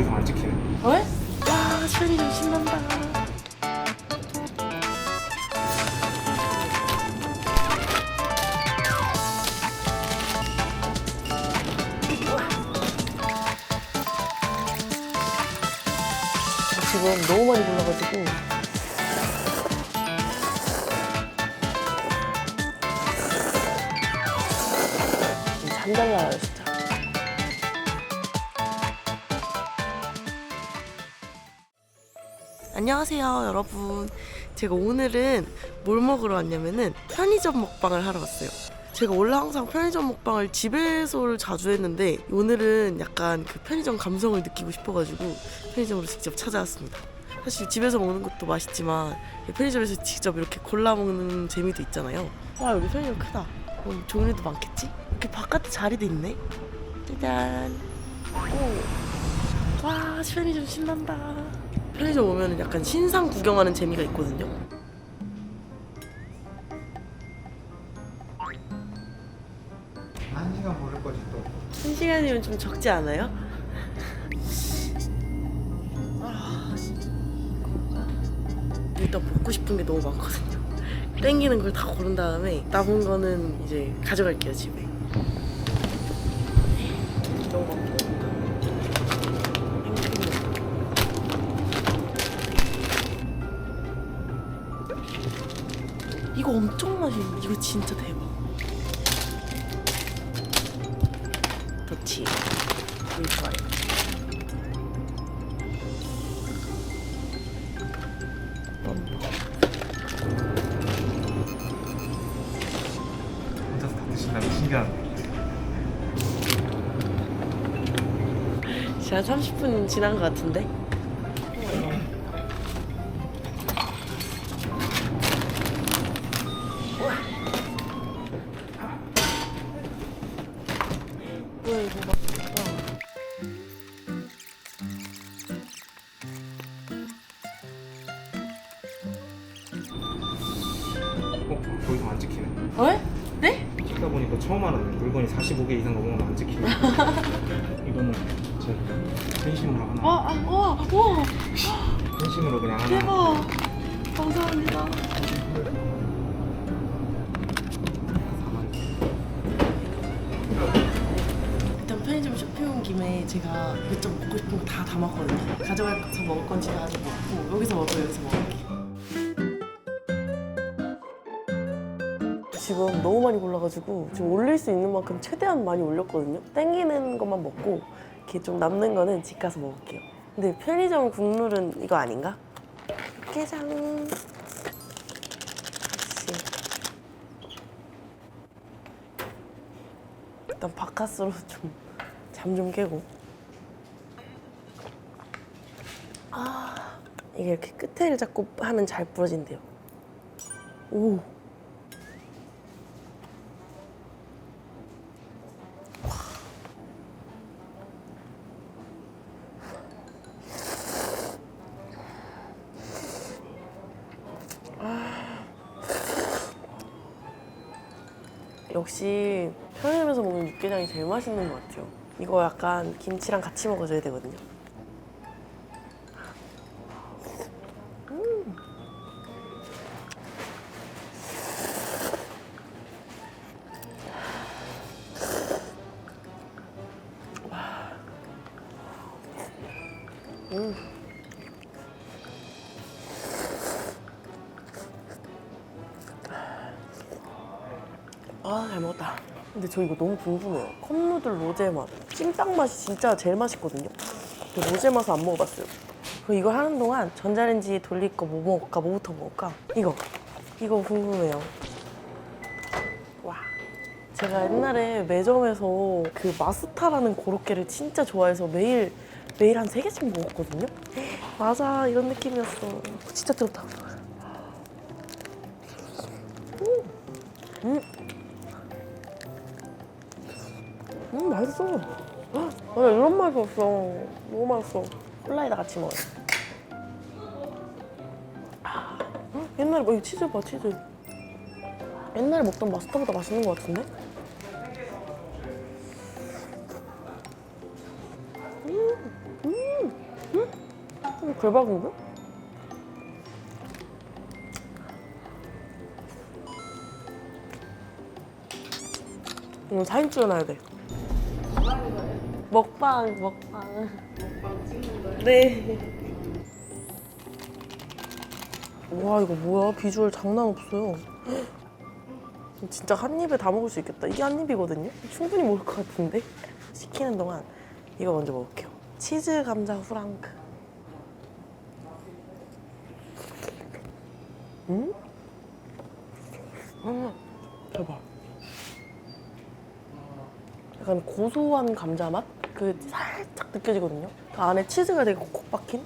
더 이상 안 찍히네. 왜? 와 시간이 좀 신난다 지금 너무 많이 골라가지고 잠잘 나요 안녕하세요 여러분. 제가 오늘은 뭘 먹으러 왔냐면은 편의점 먹방을 하러 왔어요. 제가 원래 항상 편의점 먹방을 집에서를 자주 했는데 오늘은 약간 그 편의점 감성을 느끼고 싶어가지고 편의점으로 직접 찾아왔습니다. 사실 집에서 먹는 것도 맛있지만 편의점에서 직접 이렇게 골라 먹는 재미도 있잖아요. 와 여기 편의점 크다. 어, 종류도 많겠지? 이렇게 바깥에 자리도 있네. 짜잔. 오. 와 편의점 신난다 편의점 오면 약간 신상 구경하는 재미가 있거든요. 한 시간 걸릴 거지 또. 한 시간이면 좀 적지 않아요? 아, 일단 먹고 싶은 게 너무 많거든요. 땡기는 걸 다 고른 다음에 남은 거는 이제 가져갈게요 집에. 이거 엄청 맛있는데 이거 진짜 대박. 좋지. 물 좋아요. 뻔뻔. 혼자서 다 드신다는 신기하네. 지금 한 30분 지난 것 같은데? 뭐야 이거 막 어? 더 이상 안 찍히네. 왜? 네? 찍다 보니까 처음 알았네. 물건이 45개 이상 넘으면 안 찍히네. 이거는 저희 팬심으로 하나. 와, 아, 와, 와, 팬심으로 그냥 하나. 대박. 감사합니다. 김에 제가 이것저것 먹고 싶은 거 다 담았거든요. 가져가서 먹을 건 제가 아직 먹고 여기서 먹고 여기서 먹을게요. 지금 너무 많이 골라가지고 지금 올릴 수 있는 만큼 최대한 많이 올렸거든요. 땡기는 것만 먹고 이렇게 좀 남는 거는 집 가서 먹을게요. 근데 편의점 국룰은 이거 아닌가? 깨장. 역시. 일단 바카스로 좀 잠 좀 깨고. 아 이게 이렇게 끝에를 잡고 하면 잘 부러진대요. 오. 역시 편의점에서 먹는 육개장이 제일 맛있는 것 같아요. 이거 약간 김치랑 같이 먹어줘야 되거든요. 음. 음. 아, 잘 먹었다. 근데 저 이거 너무 궁금해요. 컵누들 로제 맛. 찜닭 맛이 진짜 제일 맛있거든요. 로제 맛은 안 먹어봤어요. 그리고 이거 하는 동안 전자레인지 돌릴 거 뭐 먹을까? 뭐부터 먹을까? 이거. 이거 궁금해요. 와. 제가 옛날에 매점에서 그 마스타라는 고로케를 진짜 좋아해서 매일 매일 한 세 개씩 먹었거든요. 맞아 이런 느낌이었어. 진짜 뜨겁다. 음. 음 맛있어. 아, 맞아 이런 맛이 없어. 너무 맛있어. 콜라에다 같이 먹어요. 아, 음, 옛날에 뭐, 이 치즈 봐 치즈. 옛날에 먹던 마스터보다 맛있는 것 같은데? 음, 음. 대박인데? 이거 사진 찍어놔야 돼. 먹방, 먹방. 먹방 찍는 거요? 네. 와 이거 뭐야? 비주얼 장난 없어요. 진짜 한 입에 다 먹을 수 있겠다. 이게 한 입이거든요. 충분히 먹을 것 같은데. 시키는 동안 이거 먼저 먹을게요. 치즈 감자 후랑크. 음? 음, 대박. 약간 고소한 감자 맛? 그 살짝 느껴지거든요. 그 안에 치즈가 되게 콕콕 박힌?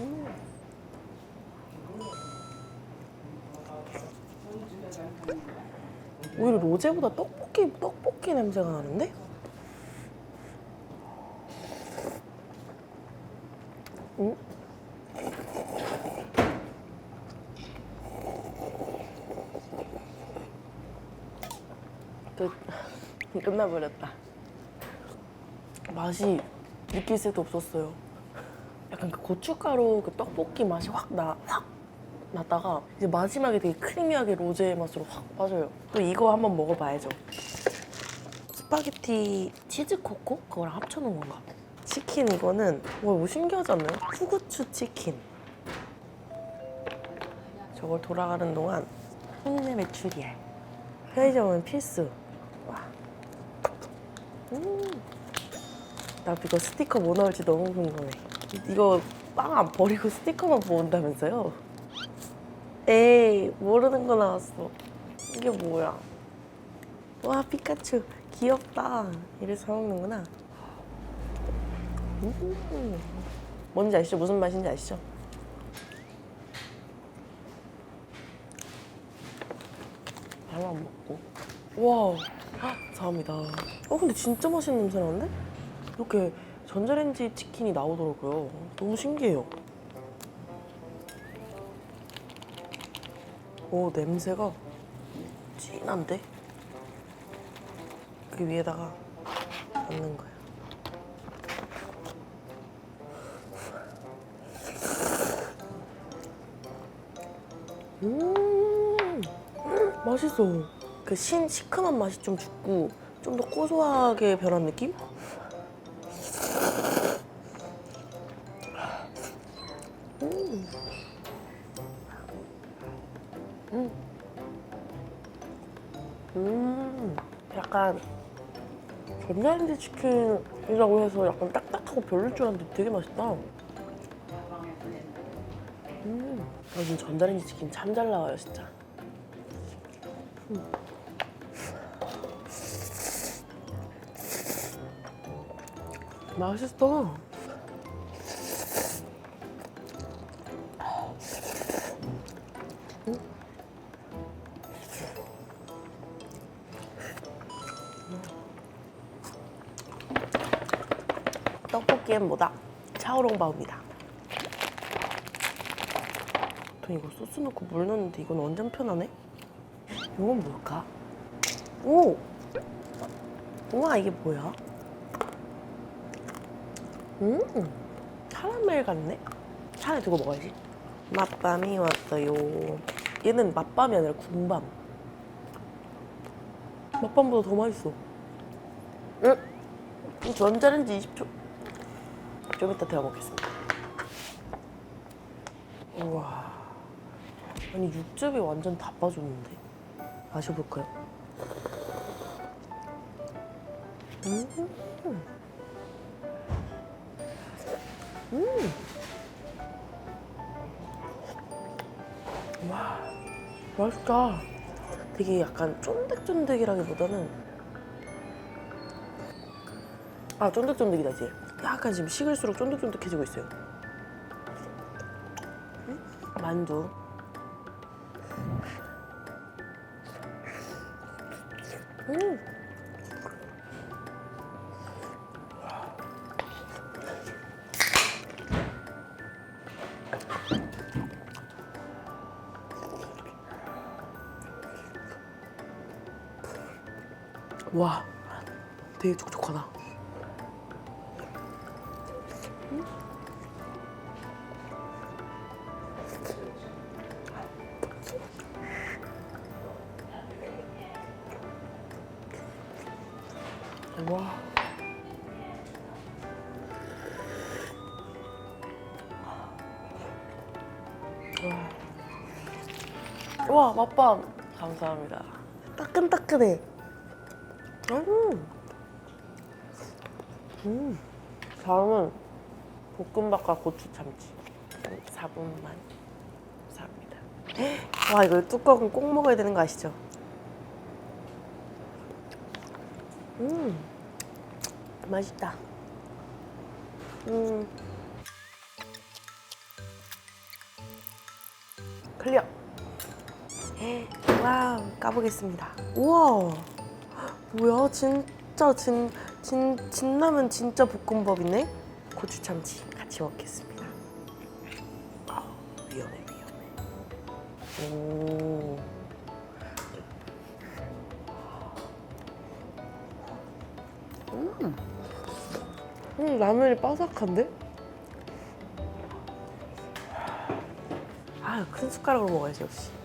음. 오히려 로제보다 떡볶이 떡볶이 냄새가 나는데? 끝. 끝나버렸다. 맛이 느낄 새도 없었어요. 약간 그 고춧가루 그 떡볶이 맛이 확 나, 확 났다가 이제 마지막에 되게 크리미하게 로제 맛으로 확 빠져요. 또 이거 한번 먹어봐야죠. 스파게티 치즈 코코 그거랑 합쳐놓은 건가? 치킨 이거는 와 이거 신기하지 않나요? 후구추 치킨. 저걸 돌아가는 동안 흑내 메추리알. 편의점은 필수. 나 이거 스티커 뭐 나올지 너무 궁금해. 이거 빵 안 버리고 스티커만 모은다면서요? 에이 모르는 거 나왔어. 이게 뭐야? 와 피카츄 귀엽다. 이래서 사 먹는구나. 음. 뭔지 아시죠? 무슨 맛인지 아시죠? 하나 먹고. 와, 감사합니다. 어 근데 진짜 맛있는 냄새 나는데? 이렇게 전자레인지 치킨이 나오더라고요. 너무 신기해요. 오 냄새가 진한데? 그 위에다가 넣는 거예요. 음, 맛있어. 그 신 시큼한 맛이 좀 죽고 좀 더 고소하게 변한 느낌? 음. 음. 음. 약간 전자레인지 치킨이라고 해서 약간 딱딱하고 별로일 줄 알았는데 되게 맛있다. 음. 요즘 전자레인지 치킨 참 잘 나와요, 진짜. 맛있어. 떡볶이엔 뭐다? 차오롱바오입니다. 저 이거 소스 넣고 물 넣는데 이건 완전 편하네? 이건 뭘까? 오! 우와 이게 뭐야? 음! 카라멜 같네? 차에 두고 먹어야지. 맛밤이 왔어요. 얘는 맛밤이 아니라 군밤. 맛밤보다 더 맛있어. 응? 이 전자레인지 20초. 좀 이따 데워 먹겠습니다. 우와. 아니 육즙이 완전 다 빠졌는데. 마셔볼까요? 음. 음. 와, 맛있다. 되게 약간 쫀득쫀득이라기보다는 아 쫀득쫀득이다 이제. 약간 지금 식을수록 쫀득쫀득해지고 있어요. 음? 만두. 음. 와 되게 촉촉하다 와 와, 맛밤 감사합니다. 따끈따끈해. 음. 음. 다음은 볶음밥과 고추 참치. 4분만. 감사합니다. 와, 이거 뚜껑은 꼭 먹어야 되는 거 아시죠? 음. 맛있다. 음. 클리어. 와우, 까보겠습니다. 우와. 뭐야, 진짜 진, 진, 진라면 진짜 볶음밥이네? 고추 참치 같이 먹겠습니다. 아, 위험해, 위험해. 오. 음, 라면이 바삭한데? 아, 큰 숟가락으로 먹어야지 역시.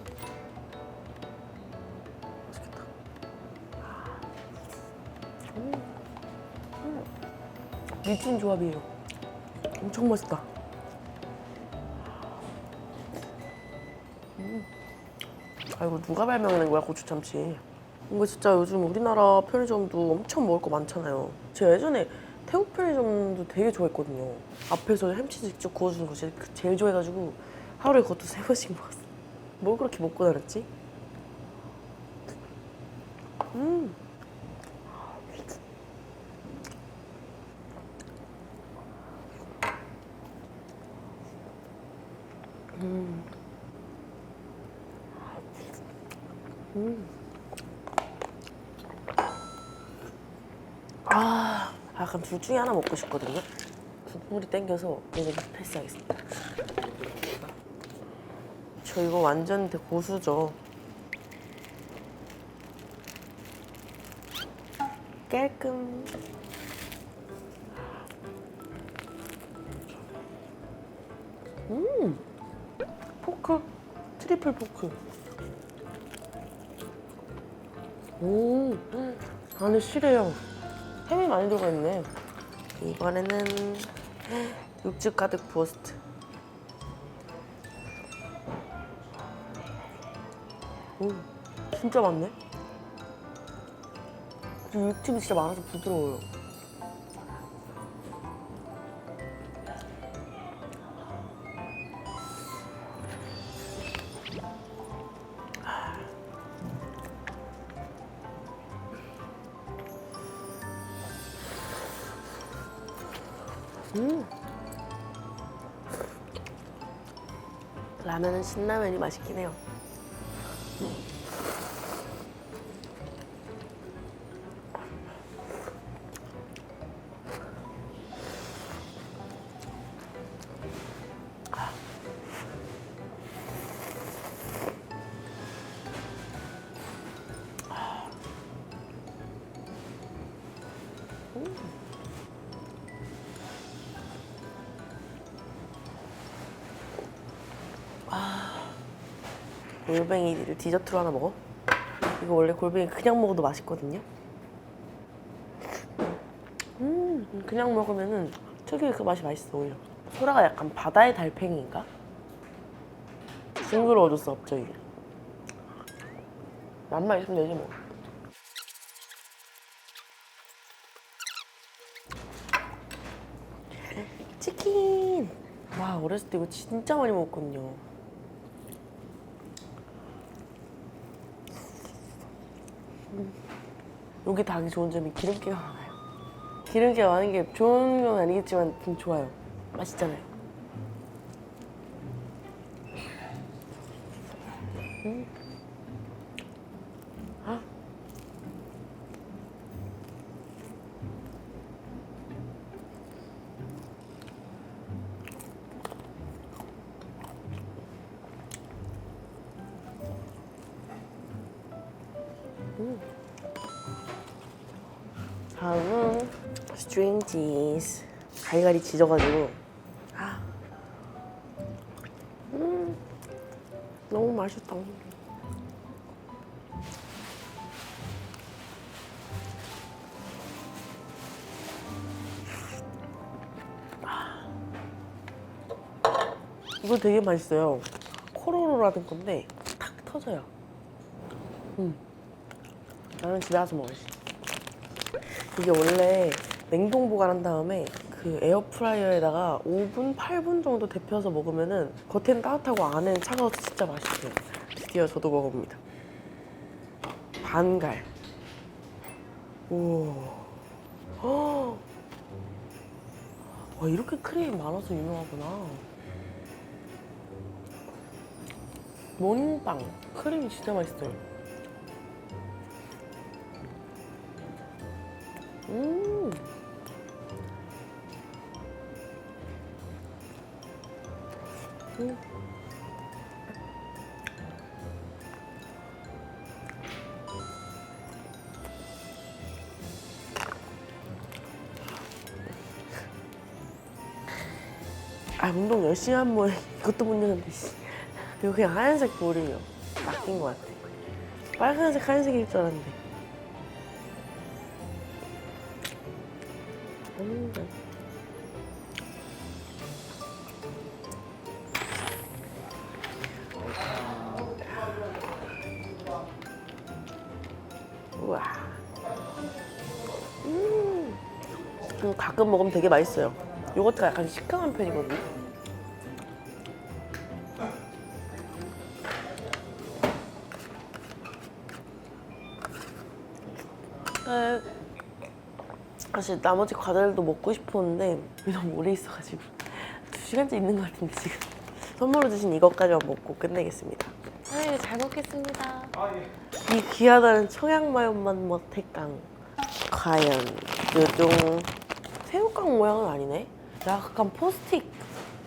미친 조합이에요. 엄청 맛있다. 음. 아 이거 누가 발명해낸 거야 고추 참치? 이거 진짜 요즘 우리나라 편의점도 엄청 먹을 거 많잖아요. 제가 예전에 태국 편의점도 되게 좋아했거든요. 앞에서 햄치즈 직접 구워주는 거 제일, 제일 좋아해가지고 하루에 그것도 세 번씩 먹었어. 뭘 그렇게 먹고 다녔지? 음. 음. 음. 아, 약간 둘 중에 하나 먹고 싶거든요. 국물이 땡겨서 이거 패스하겠습니다. 저 이거 완전 대 고수죠. 깔끔. 음, 트리플 포크. 오, 안에 실해요. 햄이 많이 들어가 있네. 이번에는 육즙 가득 부어스트. 오, 진짜 많네. 그리고 육즙이 진짜 많아서 부드러워요. 라면은 신라면이 맛있긴 해요. 골뱅이를 디저트로 하나 먹어? 이거 원래 골뱅이 그냥 먹어도 맛있거든요. 음, 그냥 먹으면은 특유의 그 맛이 맛있어 오히려. 소라가 약간 바다의 달팽이인가? 징그러워졌어 갑자기. 맛만 있으면 되지 뭐. 치킨. 와 어렸을 때 이거 진짜 많이 먹었거든요. 여기 닭이 좋은 점이 기름기가 많아요. 기름기가 많은 게 좋은 건 아니겠지만 좀 좋아요. 맛있잖아요. 스트링 치즈 갈갈이 지져가지고. 아. 음, 너무 맛있다. 아. 이거 되게 맛있어요. 코로로라는 건데 탁 터져요. 음. 나는 집에 와서 먹을 수 있어 이게 원래 냉동 보관한 다음에 그 에어프라이어에다가 5분, 8분 정도 데펴서 먹으면은 겉에는 따뜻하고 안에는 차가워서 진짜 맛있어요. 드디어 저도 먹어봅니다. 반갈. 오. 헉. 와, 이렇게 크림이 많아서 유명하구나. 모닝빵. 크림이 진짜 맛있어요. 음. 음. 아 운동 열심히 한 모에 이것도 못 내는데 씨. 이거 그냥 하얀색 볼이요 낚인 것 같아 빨간색 하얀색일 줄 알았는데 음. 가끔 먹으면 되게 맛있어요. 요거트가 약간 시큼한 편이거든요. 에, 사실 나머지 과자들도 먹고 싶었는데 너무 오래 있어가지고 두 시간째 있는 것 같은데 지금. 선물로 주신 이것까지만 먹고 끝내겠습니다. 네, 잘 먹겠습니다. 이 귀하다는 청양마요맛 먹태깡. 과연 요종 새우깡 모양은 아니네 약간 포스틱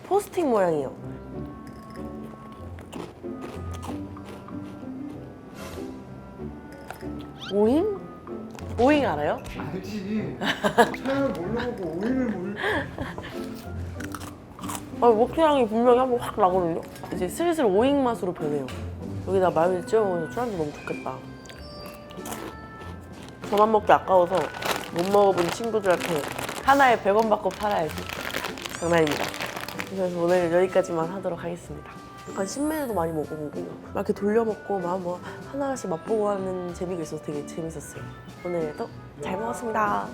포스틱 모양이요 오잉? 오잉 알아요? 알지. 차를 모르고 오일을 모르. 아, 먹태향이 분명히 한번 확 나거든요. 이제 슬슬 오잉 맛으로 변해요. 여기다 마요네즈 찍어 먹으면 술한잔 너무 좋겠다. 저만 먹기 아까워서 못 먹어본 친구들한테 하나에 100원 받고 팔아야지. 장난입니다. 그래서 오늘 여기까지만 하도록 하겠습니다. 약간 신메뉴도 많이 먹어보고 막 이렇게 돌려 먹고 막 뭐 하나씩 맛보고 하는 재미가 있어서 되게 재밌었어요. 오늘도 잘 먹었습니다.